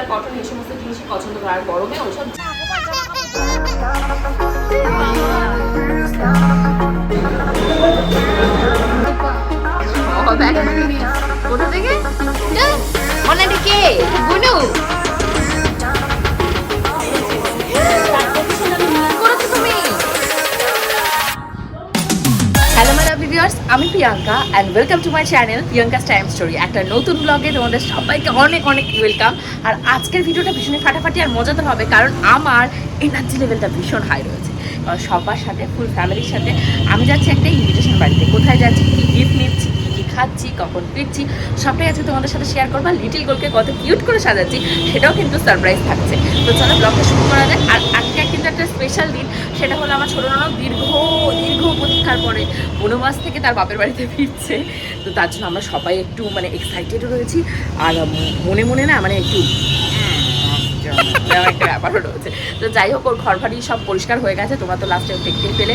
আর cotton এই সমস্ত জিনিসই পছন্দ করে। আর গরমে ওইসব কোথা থেকে? মনে গুনু ভিউয়ার্স আমি Priyanka and welcome to my channel Priyanka's time story একটা নতুন ব্লগে তোমাদের সবাইকে অনেক অনেক ওয়েলকাম আর আজকের ভিডিওটা ভীষণই ফাটাফাটি আর মজাদার হবে, কারণ আমার এনার্জি লেভেলটা ভীষণ হাই রয়েছে। সবার সাথে ফুল ফ্যামিলির সাথে, আমি যাচ্ছি একটা ইনভিটেশন বাড়িতে। কোথায় যাচ্ছি, কী গিফট নিচ্ছি, কী কী খাচ্ছি, কখন ফিরছি, সবটাই আজকে তোমাদের সাথে শেয়ার করব। লিটিল গোলকে কত কিউট করে সাজাচ্ছি, সেটাও কিন্তু সারপ্রাইজ থাকছে। তো চলো ব্লগটা শুরু করা যায় আর আজকে একটা স্পেশাল দিন, সেটা হলো আমার ছোটো নানক দীর্ঘ দীর্ঘ প্রতীক্ষার পরে বনবাস থেকে তার বাপের বাড়িতে ফিরছে। তো তার জন্য আমরা সবাই একটু মানে এক্সাইটেডও রয়েছি। আর মনে মনে না মানে একটু, একটা ব্যাপারও রয়েছে। তো যাই হোক, ওর ঘর বাড়ি সব পরিষ্কার হয়ে গেছে, তোমরা তো লাস্টে দেখতেই পেলে।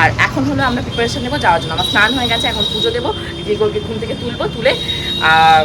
আর এখন হলো আমরা প্রিপারেশন নেব, যাওয়ার জন্য আমার স্নান হয়ে গেছে, এখন পুজো দেবো দিদিগোলকে ঘুম থেকে তুলবো, তুলে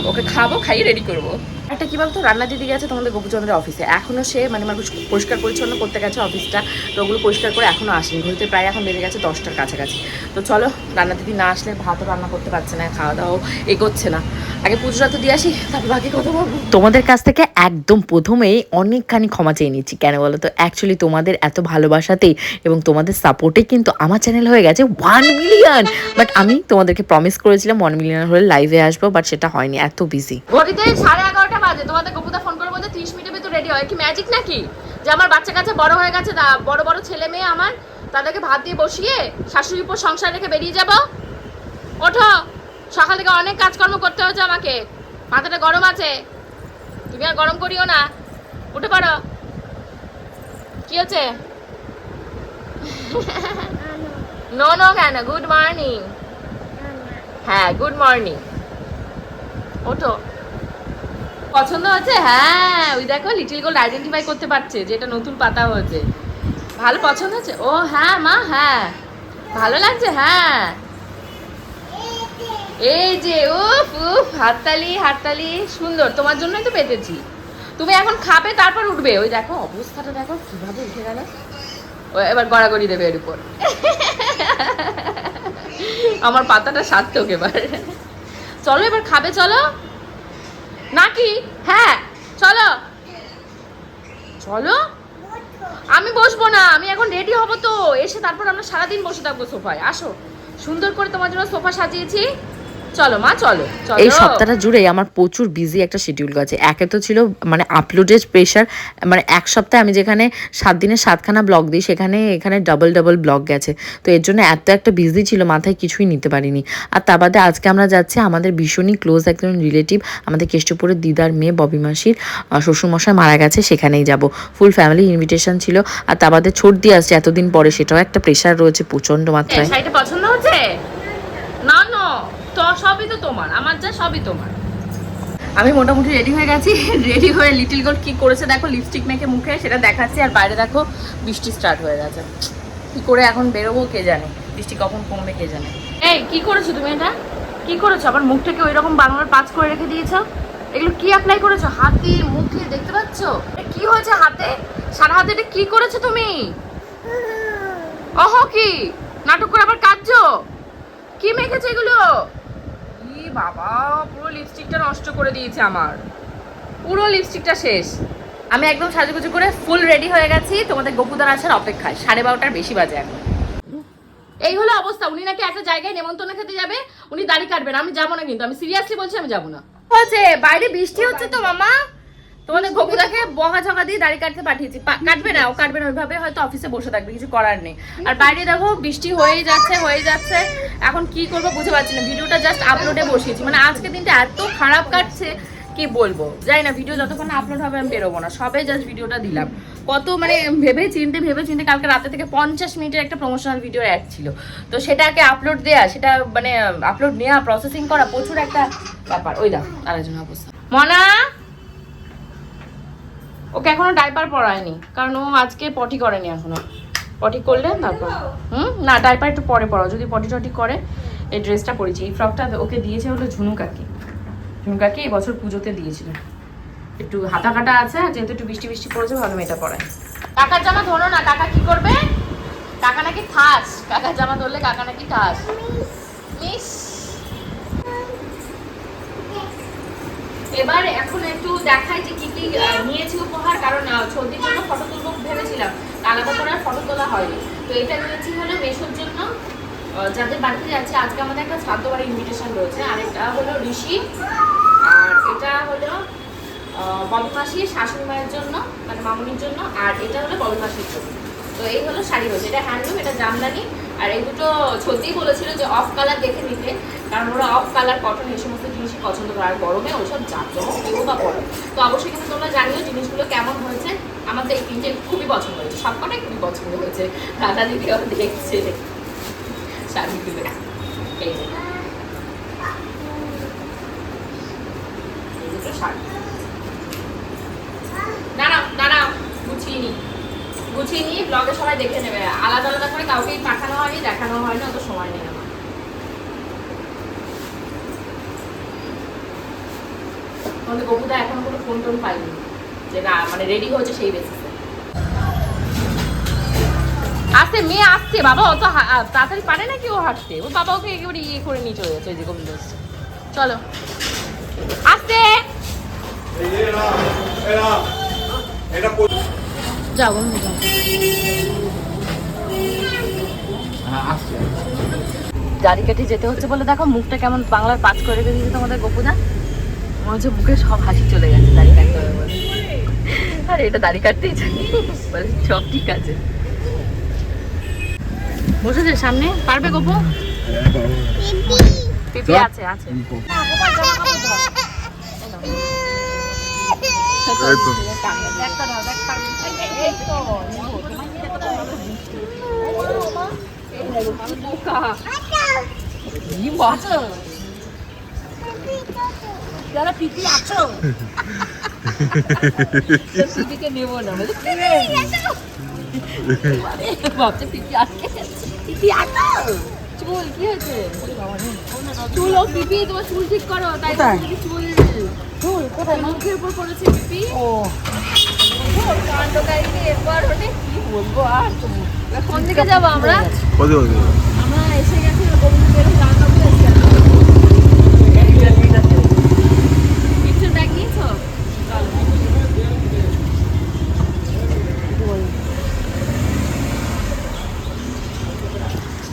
ওকে খাব, খাইয়ে রেডি করব। একটা কি বলতো? রান্না দিদি গেছে তোমাদের গোপুচন্দ্রের অফিসে এখনও সে মানে মানুষ পরিষ্কার পরিচ্ছন্ন করতে গেছে অফিসটা তো ওগুলো পরিষ্কার করে এখনও আসেনি। ঘুরতে প্রায় এখন বেড়ে গেছে দশটার কাছাকাছি। তো চলো রান্না দিদি না আসলে ভাতও রান্না করতে পারছে না খাওয়া দাওয়াও এগোচ্ছে না। আগে পুজোটা তো দিয়ে আসি তারপর বাকি কথা বলব। তোমাদের কাছ থেকে একদম প্রথমেই অনেকখানি ক্ষমা চেয়ে নিচ্ছি। কেন বলো তো? অ্যাকচুয়ালি তোমাদের এত ভালোবাসাতেই এবং তোমাদের সাপোর্টে কিন্তু আমার চ্যানেল হয়ে গেছে ওয়ান মিলিয়ন বাট আমি তোমাদেরকে প্রমিস করেছিলাম ওয়ান মিলিয়ন হলে লাইভে আসব বাট সেটা হয়নি এত বিজি ঘড়িতে সাড়ে এগারোটা বাজে তোমাদের গপুদা ফোন করে বলতে ত্রিশ মিনিটের ভিতর রেডি হয়। কি ম্যাজিক নাকি? যে আমার বাচ্চা কাছে বড় হয়ে গেছে না বড় বড় ছেলে মেয়ে আমার তাদেরকে ভাত দিয়ে বসিয়ে শাশুড়ির উপর সংসার রেখে বেরিয়ে যাব? ওঠো সকাল থেকে অনেক কাজকর্ম করতে হচ্ছে আমাকে। মাথাটা গরম আছে। তুমি আর গরম করিও না। উঠে পড়ো। কি হচ্ছে? নো নো কেন? গুড মর্নিং হ্যাঁ গুড মর্নিং ওঠো। পছন্দ হচ্ছে? হ্যাঁ ওই দেখো লিটিল গোল্ড আইডেন্টিফাই করতে পারছে যে এটা নতুন পাতা হয়েছে। ভালো পছন্দ হচ্ছে? ও হ্যাঁ মা হ্যাঁ। ভালো লাগছে? হ্যাঁ। এই যে, উফ উফ, হাততালি হাততালি, সুন্দর। তোমার জন্যই তো পেতেছি। তুমি এখন খাবে, তারপর উঠবে। ওই দেখো, অবস্থাটা দেখো, কীভাবে উঠে গেল। ও, এবার গড়াগড়ি দেবে এর উপর। আমার পাতাটা সার্থক এবার। চলো, এবার খাবে, চলো। নাকি? হ্যাঁ চলো। চলো? আমি বসবো না, আমি এখন রেডি হব তো। এসে তারপর আমরা সারাদিন বসে থাকব সোফায়। আসো, সুন্দর করে তোমার জন্য সোফা সাজিয়েছি। চলো মা চলো। এই সপ্তাহটা জুড়ে আমার প্রচুর বিজি একটা শিডিউল গেছে। একে তো ছিল মানে আপলোডের প্রেশার মানে এক সপ্তাহে আমি যেখানে সাত দিনে সাতখানা ব্লগ দিই সেখানে এখানে ডাবল ডাবল ব্লগ গেছে। তো এর জন্য এত একটা বিজি ছিল মাথায় কিছুই নিতে পারিনি। আর তার বাদে আজকে আমরা যাচ্ছি আমাদের ভীষণই ক্লোজ একজন রিলেটিভ আমাদের কেষ্টপুরের দিদার মেয়ে ববি মাসির শ্বশুরমশাই মারা গেছে সেখানেই যাব। ফুল ফ্যামিলি ইনভিটেশন ছিল। আর তার বাদে ছোট দিয়ে আসছে এতদিন পরে সেটাও একটা প্রেশার রয়েছে প্রচণ্ড মাত্রায়। পছন্দ হচ্ছে? না না। তো সবই তো তোমার আমার যা সবই তোমার। আমি মোটামুটি রেডি হয়ে গেছি রেডি হয়ে লিটিল গোল্ড কি করেছে দেখো লিপস্টিক মেখে মুখে সেটা দেখাচ্ছি আর বাইরে দেখো বৃষ্টি স্টার্ট হয়ে গেছে। কি করে এখন বেরোবো কে জানে বৃষ্টি কখন কমবে কে জানে। এই কি করেছ তুমি এটা? কি করেছ? আবার মুখটাকে ওই রকম বাংলার পাঁচ করে রেখে দিয়েছ? এগুলো কি অ্যাপ্লাই করেছ? হাতে মুখে দেখতে পাচ্ছ? কি হয়েছে হাতে? সারা হাতে এটা কি করেছ তুমি? অহ কি? নাটক করে আবার কাঁদছো? কি মেখেছো এগুলো? বাবা, পুরো লিপস্টিকটা নষ্ট করে দিয়েছে আমার। পুরো লিপস্টিকটা শেষ। আমি একদম সাজুগুজু করে ফুল রেডি হয়ে গেছি। তোমাদের গোপুদার আসার অপেক্ষায়। সাড়ে বারোটার বেশি বাজে এখন। এই হলো অবস্থা। উনি নাকি একটা জায়গায় নেমন্তন্ন খেতে যাবে। উনি দাড়ি কাটবেন আমি যাব না কিন্তু। আমি সিরিয়াসলি বলছি, আমি যাব না। হচ্ছে বাইরে বৃষ্টি হচ্ছে তো, মামা। তোমাদের গোপুদাকে বকা ঝকা দিয়ে দাড়ি কাটতে পাঠিয়েছি। কাটবে না, ও কাটবে না, ওইভাবে হয়তো অফিসে বসে থাকবে, কিছু করার নেই। আর বাইরে দেখো, বৃষ্টি হয়েই যাচ্ছে হয়ে যাচ্ছে। এখন কি করব বুঝতে পারছি না, ভিডিওটা জাস্ট আপলোডে বসিয়েছি। মানে আজকে দিনটা এত খারাপ কাটছে, কি বলব? জানি না, ভিডিও যতক্ষণ আপলোড হবে আমি বেরোবো না। সবে জাস্ট ভিডিওটা দিলাম। কত মানে ভেবে চিনতে ভেবে চিনতে কালকে রাতে থেকে পঞ্চাশ মিনিটের একটা প্রমোশনাল ভিডিও অ্যাড ছিল। তো সেটাকে আপলোড দেয়া, সেটা মানে আপলোড নেওয়া প্রসেসিং করা প্রচুর একটা ব্যাপার। ওই দাও আরেকজন অবস্থা। মনা? ওকে এখনও ডাইপার পরায়নি, কারণ ও আজকে পটি করেনি এখনও। পটি করলে তারপর। হুম? না ডাইপার একটু পরে পরাও, যদি পটি টটি করে, এই ড্রেসটা পরেছি। এই ফ্রকটা ওকে দিয়েছে হলো ঝুনু কাকি। ঝুনু কাকি এই বছর পুজোতে দিয়েছিল। একটু হাতা কাটা আছে, আর যেহেতু একটু বৃষ্টি বৃষ্টি পড়েছে, ভালো মেয়েটা পরে কাকার জামা ধরো না, কাকা কি করবে? কাকা নাকি থাস কাকার জামা ধরলে কাকা নাকি থাস মিস। এবার এখন একটু দেখাই যে কি কি নিয়েছি উপহার, কারণ সর্দির জন্য ফটো তুলবো ভেবেছিলাম। করে আর ফটো তোলা হয়নি। তো এটা নিয়েছি হলো মেশোর জন্য। যাদের বাড়িতে যাচ্ছে, আজকে আমাদের একটা শ্রাদ্ধ বাড়ির ইনভিটেশন রয়েছে। আর এটা হলো ঋষি, আর এটা হলো ববি মাসির শাশুড়ি মায়ের জন্য মানে মামুনির জন্য, আর এটা হলো ববি মাসির জন্য। তো এই হলো শাড়ি হয়েছে এটা হ্যান্ডলুম এটা জামদানি। আর এই দুটো সত্যিই বলেছিল যে অফ কালার দেখে নিতে, কারণ ওরা অফ কালার কটন এই সমস্ত জিনিসই পছন্দ করে। আর গরমে ওইসব জামজমক কেউ বা পড়ে তো অবশ্যই কিন্তু তোমরা জানিও জিনিসগুলো কেমন হয়েছে। আমাদের এই তিনটে খুবই পছন্দ হয়েছে। সবকটাই খুবই পছন্দ হয়েছে। দাদা দিদিও দেখছে। শাড়িগুলো এই যে। দুটো শাড়ি। দাঁড়াও দাঁড়াও, গুছিয়ে নি। গুছিয়ে নিয়ে ব্লগে সবাই দেখে নেবে। আলাদা আলাদা করে কাউকেই পাঠানো হয়নি, দেখানো হয়নি, অত সময় নেই আমার। তোমাদের বকুদা এখনও কোনো ফোন টোন পাইনি যে না মানে রেডি হয়েছে সেই বেসিসে আসতে মেয়ে আসছে, বাবা অত তাড়াতাড়ি পারে নাকি ও হাঁটতে? ও বাবা ওকে একেবারে ইয়ে করে নিয়ে চলে যাচ্ছে, ওই যে গোবিন্দ। চলো। আসতে por... যাও গোবিন্দ যাও দাড়ি কেটে যেতে হচ্ছে বলে দেখো মুখটা কেমন বাংলার পাঁচ করে দিয়েছে তোমাদের গোপুদা। মনে হচ্ছে মুখে সব হাসি চলে গেছে দাড়ি কাটতে হবে বলে আর এটা দাড়ি কাটতেই জানি বলে সব ঠিক আছে। বসেছে সামনে। পারবে গোপু? পিপি আছে আছে। চুল কি হয়েছে চুল ও চুল ঠিক করো তাই চুল ঝুল কোথায় মুখের উপর পড়েছে পিপি ও। কাণ্ডকারীকে এরপর হলে কি বলব আর কোন দিকে যাব আমরা আমরা এসে গেছি গোবিন্দের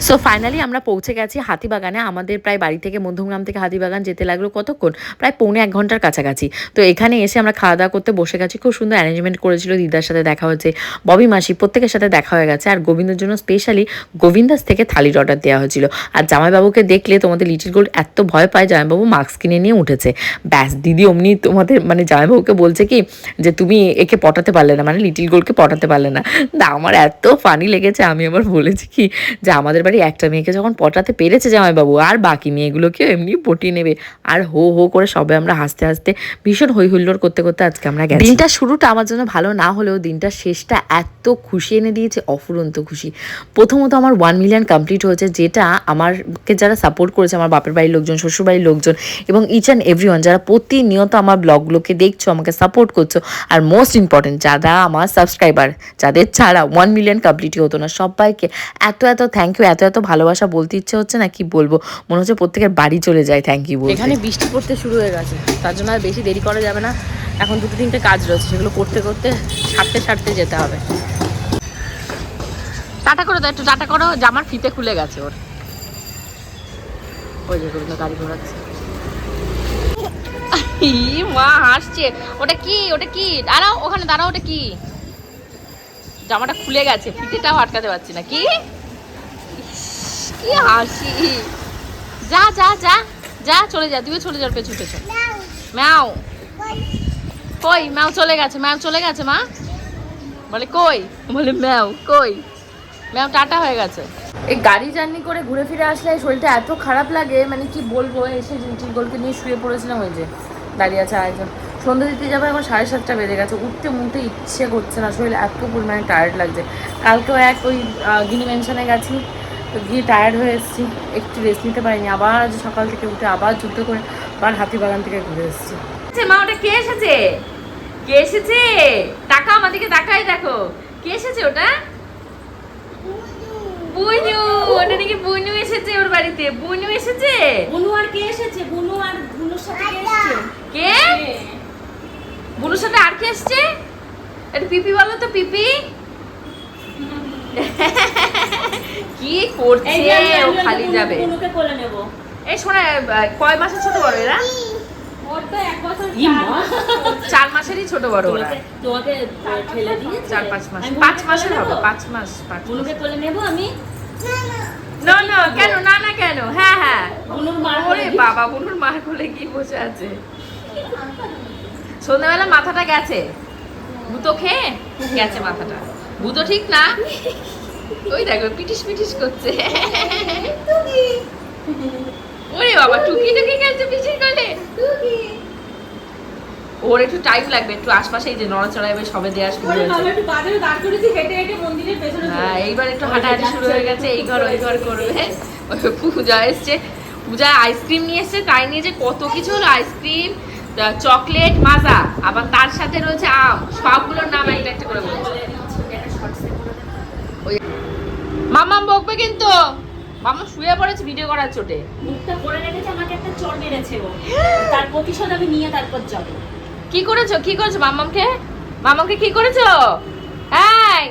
সো ফাইনালি আমরা পৌঁছে গেছি হাতিবাগানে। আমাদের প্রায় বাড়ি থেকে মধ্যমগ্রাম থেকে হাতিবাগান যেতে লাগল কতক্ষণ? প্রায় পৌনে এক ঘণ্টার কাছাকাছি। তো এখানে এসে আমরা খাওয়া দাওয়া করতে বসে গেছি। খুব সুন্দর অ্যারেঞ্জমেন্ট করেছিল দিদার সাথে দেখা হয়েছে। ববি মাসি প্রত্যেকের সাথে দেখা হয়ে গেছে। আর গোবিন্দর জন্য স্পেশালি গোবিন্দাস থেকে থালির অর্ডার দেওয়া হয়েছিল। আর জামাইবাবুকে দেখলে তোমাদের লিটিল গোল্ড এত ভয় পায়, জামাইবাবু মাস্ক কিনে নিয়ে উঠেছে। ব্যাস, দিদি অমনি তোমাদের মানে জামাইবাবুকে বলছে কি যে, তুমি একে পটাতে পারলে না। মানে লিটিল গোল্ডকে পটাতে পারলে না। না, আমার এত ফানি লেগেছে। আমি আবার বলেছি কি যে, আমাদের বাড়ি একটা মেয়েকে যখন পটাতে পেরেছে জামাইবাবু, আর বাকি মেয়েগুলোকেও এমনি পটিয়ে নেবে। আর হো হো করে সবে আমরা হাসতে হাসতে ভীষণ হই হুল্লোড় করতে করতে আজকে আমরা গেছি। দিনটা শুরুটা আমার জন্য ভালো না হলেও দিনটা শেষটা এত খুশি এনে দিয়েছে, অফুরন্ত খুশি। প্রথমত আমার ওয়ান মিলিয়ন কমপ্লিট হয়েছে, যেটা আমারকে যারা সাপোর্ট করেছে, আমার বাপের বাড়ির লোকজন, শ্বশুরবাড়ির লোকজন এবং ইচ অ্যান্ড এভরি যারা প্রতিনিয়ত আমার ব্লগগুলোকে দেখছ, আমাকে সাপোর্ট করছ, আর মোস্ট ইম্পর্টেন্ট যারা আমার সাবস্ক্রাইবার যাদের ছাড়া ওয়ান মিলিয়ন কমপ্লিটই হতো না, সবাইকে এত এত থ্যাংক ইউ এত এত ভালোবাসা বলতে ইচ্ছে হচ্ছে না, কি বলব? মনে হচ্ছে প্রত্যেকের বাড়ি চলে যায় থ্যাংক ইউ এখানে বৃষ্টি পড়তে শুরু হয়ে গেছে, তার জন্য আর বেশি দেরি করা যাবে না। এখন দুটো তিনটে কাজ রয়েছে, সেগুলো করতে করতে সারতে সারতে যেতে হবে। টাটা করো দাও, একটু টাটা করো, জামার ফিতে খুলে গেছে ওর। ওই যে গাড়ি ঘোরাচ্ছে। মা, হাসছে। ওটা কি? ওটা কি? দাঁড়াও, ওখানে দাঁড়াও, ওটা কি? জামাটা খুলে গেছে, ফিতেটাও আটকাতে পারছি না। কি? কি হাসি। যা যা যা যা, চলে যা তুইও চলে যার পেছু পেছু ম্যাও। কই? ম্যাও চলে গেছে, ম্যাও চলে গেছে, মা। বলে, কই? বলে, ম্যাও, কই? ম্যাও টাটা হয়ে গেছে। এই গাড়ি জার্নি করে ঘুরে ফিরে আসলে শরীরটা এত খারাপ লাগে মানে কি বলব এসে টিলগোলকে নিয়ে শুয়ে পড়েছিলাম ওই যে, দাঁড়িয়ে আছে আরেকজন। সন্ধ্যা দিতে যাবে এখন সাড়ে সাতটা বেজে গেছে, উঠতে মুঠতে ইচ্ছে করছে না, শরীর এত পরিমাণে টায়ার্ড লাগছে। কালকেও এক ওই গিনি মেনশনে গেছি তো গিয়ে টায়ার্ড হয়ে এসেছি। একটু রেস্ট নিতে পারিনি। আবার আজ সকাল থেকে উঠে আবার যুদ্ধ করে আবার হাতি হাতিবাগান থেকে ঘুরে এসেছি। মা ওটা কে এসেছে? কে এসেছে? টাকা আমাদেরকে তাকাই দেখো। কে এসেছে ওটা? বুনু। ওটা নাকি বুনু এসেছে ওর বাড়িতে। বুনু এসেছে? বুনু আর কে এসেছে? বুনু আর বুনুর সাথে কে এসেছে? কে? বুনুর সাথে আর কে এসছে? এটা পিপি বলো তো পিপি? কি করছে? ও খালি যাবে। বুনুকে কোলে নেব। এই শোনা কয় মাসের ছোট বড় এরা। চার মাসেরই ছোট বড় ওরা। তোমাকে ঠেলে চার পাঁচ মাস। পাঁচ মাসের নেব? হবে পাঁচ মাস পাঁচ মাস। কোলে নেব আমি? না না কেন? না না কেন? হ্যাঁ হ্যাঁ। বুনুর মা ওরে বাবা বুনুর মার কোলে কি বসে আছে? সন্ধ্যাবেলা মাথাটা গেছে। ভূতো খেয়ে গেছে মাথাটা। ভূতো ঠিক না? ওই দেখো পিটিস পিটিস করছে। ওরে বাবা টুকি টুকি খেলছে পিটিস করে ওর একটু টাইম লাগবে একটু আশপাশে যে নড়াচড়া এবার সবে দেওয়া শুরু হয়েছে। একটু বাজারে দাঁড় করেছি হেঁটে হেঁটে মন্দিরের পেছনে হ্যাঁ এইবার একটু হাঁটাহাঁটি শুরু হয়ে গেছে এই ঘর ওই ঘর করবে। ওই পূজা এসছে। পূজা আইসক্রিম নিয়ে এসছে তাই নিয়ে যে কত কিছু হলো আইসক্রিম চকলেট মাজা আবার তার সাথে রয়েছে আম সবগুলোর নাম একটা একটা করে বলছে। মামাম বকবে কিন্তু। মামা শুয়ে পড়েছে ভিডিও করার চোটে। মুখটা করে রেখেছে আমাকে একটা চড় মেরেছে ও। তার প্রতিশোধ আমি নিয়ে তারপর যাব। কি করেছ? কি করেছ মামামকে? মামামকে কি করেছ? এই!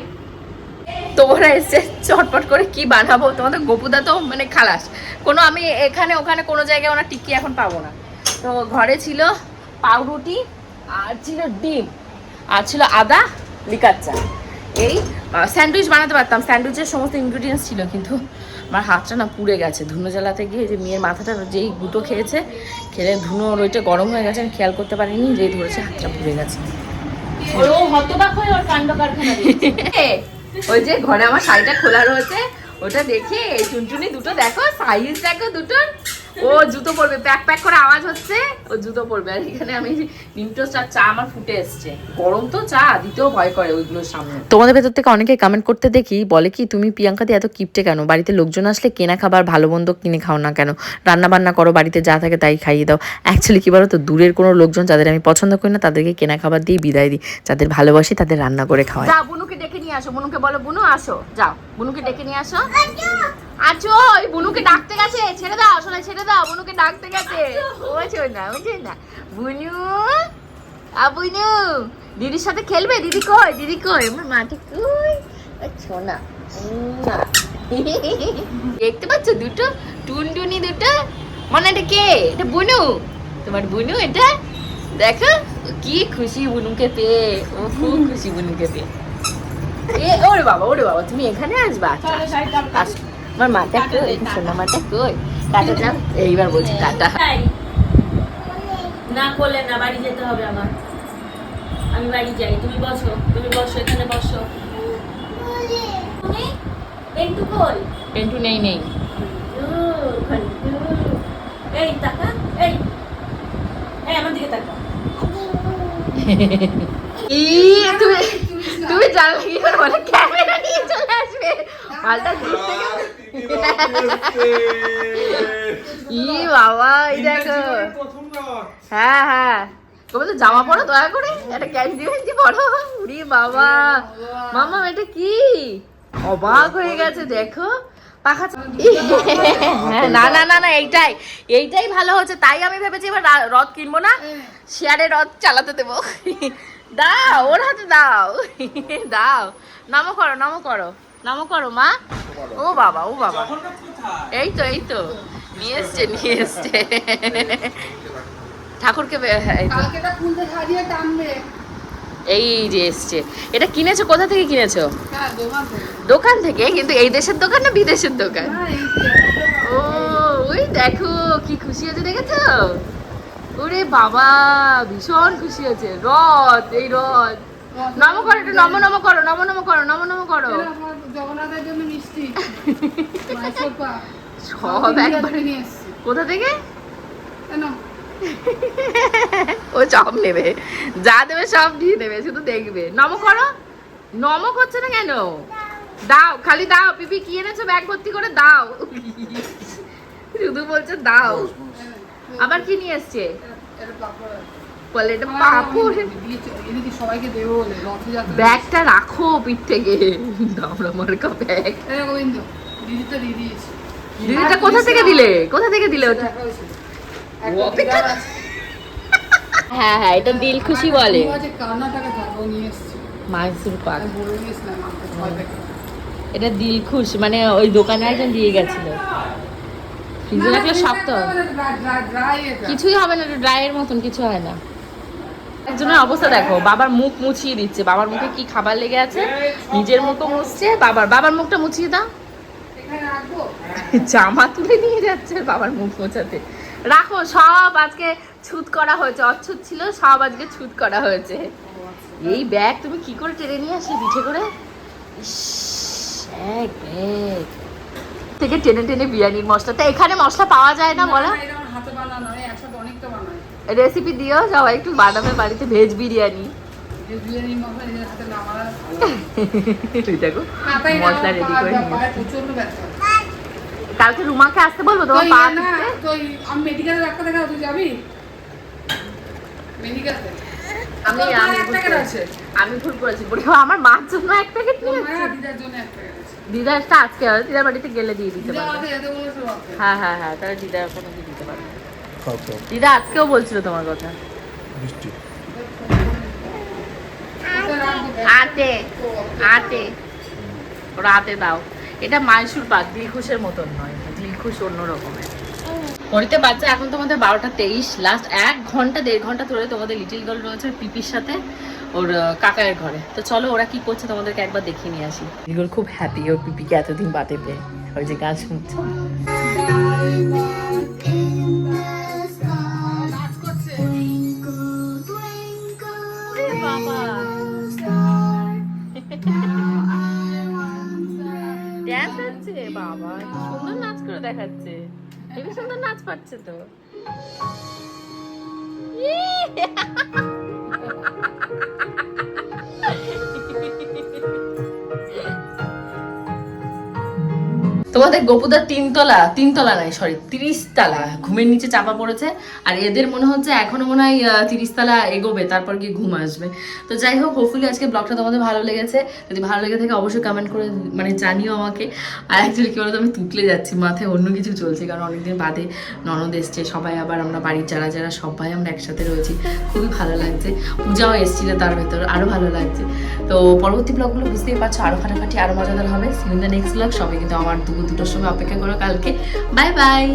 তোমরা এসে চটপট করে কি বানাবো? তোমাদের গোপুদা তো মানে খালাস। কোনো আমি এখানে ওখানে কোনো জায়গায় ওনার টিকি এখন পাবো না। তো ঘরে ছিল পাউরুটি আর ছিল ডিম আর ছিল আদা লিকার চা। এই স্যান্ডউইচ বানাতে পারতাম। স্যান্ডউইচের সমস্ত ইনগ্রিডিয়েন্টস ছিল কিন্তু আমার হাতটা না পুড়ে গেছে। ধুনো জ্বালাতে গিয়ে যে মেয়ের মাথাটা যেই গুঁতো খেয়েছে খেলে ধুনোর ওইটা গরম হয়ে গেছে আমি খেয়াল করতে পারিনি যেই ধরেছে হাতটা পুড়ে গেছে। ওই যে ঘরে আমার শাড়িটা খোলা রয়েছে ওটা দেখে টুনটুনি দুটো দেখো সাইজ দেখো দুটোর ও জুতো পরবে প্যাক প্যাক করে আওয়াজ হচ্ছে ও জুতো পরবে। আর এখানে আমি নিমটোস্টার চা আমার ফুটে এসছে। গরম তো চা দিতেও ভয় করে ওইগুলোর সামনে। তোমাদের ভেতর থেকে অনেকে কমেন্ট করতে দেখি বলে কি তুমি প্রিয়াঙ্কা দিয়ে এত কিপটে কেন? বাড়িতে লোকজন আসলে কেনা খাবার ভালো মন্দ কিনে খাও না কেন? রান্না বান্না করো বাড়িতে যা থাকে তাই খাইয়ে দাও। অ্যাকচুয়ালি কি বলো তো দূরের কোনো লোকজন যাদের আমি পছন্দ করি না তাদেরকে কেনা খাবার দিয়ে বিদায় দিই। যাদের ভালোবাসি তাদের রান্না করে খাওয়াই। নিয়ে আসো বুনুকে বলো বুনু আসো যাও বুনুকে ডেকে নিয়ে আসো। আছো ওই বুনুকে ডাকতে গেছে ছেড়ে দাও শোনা ছেড়ে দাও বুনুকে ডাকতে গেছে। ওইছো না ওইছো না। বুনু আ বুনু দিদির সাথে খেলবে? দিদি কই? দিদি কই? আমার মাটি কই? আচ্ছা না দেখতে পাচ্ছ দুটো টুনটুনি দুটো? মনে এটা কে? এটা বুনু। তোমার বুনু এটা? দেখো কি খুশি বুনুকে পেয়ে ও খুব খুশি বুনুকে পেয়ে। এ ওরে বাবা ওরে বাবা তুমি এখানে আসবা? আসো। আমার মাটা কই সোনা মাটা কই টাটা যাও এইবার বলছি টাটা। তাই। না করলে না বাড়ি যেতে হবে আমার। আমি বাড়ি যাই। তুমি বসো তুমি বসো এখানে বসো। তুমি? একটু কই? পেন্টু নেই নেই। এই তাকা এই। এই আমার দিকে তাকা। ই তুমি তুমি জানলা কি করে বলে ক্যামেরা নিয়ে চলে আসবে। মালটা ঘুরতে গেছে ই বাবা এই দেখো। হ্যাঁ হ্যাঁ। তবে তো জামা পরো দয়া করে। একটা ক্যান্ডি ভ্যান্ডি পরো উড়ি বাবা। মামা এটা কি? অবাক হয়ে গেছে দেখো। পাখা হ্যাঁ, না না না না এইটাই। এইটাই ভালো হচ্ছে। তাই আমি ভেবেছি এবার রথ কিনবো না। শেয়ারে রথ চালাতে দেবো। দাও ওর হাতে দাও। দাও। নামো করো নামো করো। নামো করো মা। ও বাবা ও বাবা। এই তো এই তো। নিয়ে এসছে নিয়ে এসছে। ঠাকুরকে হ্যাঁ, এই যে এসছে। এটা কিনেছো? কোথা থেকে কিনেছো? হ্যাঁ দোকান থেকে। কিন্তু এই দেশের দোকান না বিদেশের দোকান? ও ওই দেখো কি খুশি হয়েছে দেখেছ? ওরে বাবা ভীষণ খুশি হয়েছে। রথ এই রথ। নম করো একটু নম নম করো নম নম করো নম নম করো। জগন্নাথের জন্য মিষ্টি। সব একবার। নিয়ে এসছি। কোথা থেকে? কেন? ও সব নেবে। যা দেবে সব দিয়ে দেবে শুধু দেখবে। নম করো। নমক হচ্ছে না কেন? দাও খালি দাও। পিপি কি এনেছো? ব্যাগ ভর্তি করে দাও। শুধু বলছে দাও। আবার কি নিয়ে এসছে এটা বলে এটা পাপড়? সবাইকে দেবো ব্যাগটা রাখো পিঠ থেকে। দামড়া মার্কা ব্যাগ। এই গোবিন্দ দিদি তো দিয়ে দিয়েছি। দিদিটা কোথা থেকে দিলে? কোথা থেকে দিলে? ওটা দেখা হয়েছিল। ও, একটা অপেক্ষা দিদার আছে। হ্যাঁ হ্যাঁ এটা দিল খুশি বলে। মাইসুর পাক। এটা দিল খুশ মানে ওই দোকানে একজন দিয়ে গেছিল। ফ্রিজে রাখলে শক্ত এটা। কিছুই হবে না ড্রাইয়ের মতন কিছু হয় না। একজনের অবস্থা দেখো বাবার মুখ মুছিয়ে দিচ্ছে। বাবার মুখে কি খাবার লেগে আছে? নিজের মুখও মুছছে বাবার বাবার মুখটা মুছিয়ে দাও। জামা তুলে নিয়ে যাচ্ছে বাবার মুখ মোছাতে। রাখো সব আজকে ছুত করা হয়েছে। অচ্ছুত ছিল সব আজকে ছুত করা হয়েছে। এই ব্যাগ তুমি কি করে টেনে নিয়ে আসলে পিঠে করে? ইস, এক ব্যাগ। থেকে টেনে টেনে বিরিয়ানির মশলাটা এখানে মশলা পাওয়া যায় না বলো। রেসিপি দিও সবাই একটু বানাবে বাড়িতে ভেজ বিরিয়ানি মশলা মশলা রেডি করে। কালকে রুমাকে আসতে বলব তো তোমার পা? তো আমি মেডিকেলে ডাক্তার দেখাবো, তুই যাবি? মেডিকেলে? আমি আমি ভুল করেছি। বলে আমার মার জন্য এক প্যাকেট নিয়ে দিদার জন্য এক প্যাকেট আছে। দিদারটা আজকে হবে দিদার বাড়িতে গেলে দিয়ে দিতে দিদা পারবে। হ্যাঁ হ্যাঁ হ্যাঁ তাহলে দিদার ওখানে দিয়ে দিতে পারবে। দিদা আজকেও বলছিল তোমার কথা। রাখব? আটে আটে। ওরা দাও। এটা মাইসুর পাক দিলখুশের মতন নয় দিলখুশ অন্য রকমের। ঘড়িতে বাচ্চা এখন তোমাদের বারোটা তেইশ। লাস্ট এক ঘণ্টা দেড় ঘণ্টা ধরে তোমাদের লিটিল গার্ল রয়েছে পিপির সাথে। ওর আহ, কাকায়ের ঘরে। তো চলো ওরা কি করছে তোমাদেরকে একবার দেখিয়ে নিয়ে আসি। লিটিল খুব হ্যাপি ওর পিপিকে এতদিন বাদে পেয়ে। ওই যে গাছ শুনছে বাবা সুন্দর নাচ করে দেখাচ্ছে। সুন্দর নাচ পাচ্ছে তো। তোমাদের গোপুদার তিনতলা তিনতলা নাই সরি তিরিশ তলা ঘুমের নিচে চাপা পড়েছে আর এদের মনে হচ্ছে এখনও মনে হয় তিরিশতলা এগোবে, তারপর গিয়ে ঘুম আসবে। তো যাই হোক হোপফুলি আজকে ব্লগটা তোমাদের ভালো লেগেছে। যদি ভালো লেগে থাকে অবশ্যই কমেন্ট করে মানে জানিও আমাকে। আর অ্যাকচুয়ালি কি বলতো, আমি তুতলে যাচ্ছি, মাথায় অন্য কিছু চলছে, কারণ অনেকদিন বাদে ননদ এসছে, সবাই আবার আমরা বাড়ির যারা যারা সবাই আমরা একসাথে রয়েছি, খুবই ভালো লাগছে। পূজাও এসেছিল তার ভেতর আরও ভালো লাগছে। তো পরবর্তী ব্লগগুলো বুঝতেই পারছ আরও ফাটাফাটি আরও মজাদার হবে। সিন দ্য নেক্সট ব্লগ সবাই কিন্তু আমার দুপুর দুটোর সময় অপেক্ষা করো কালকে। Bye bye.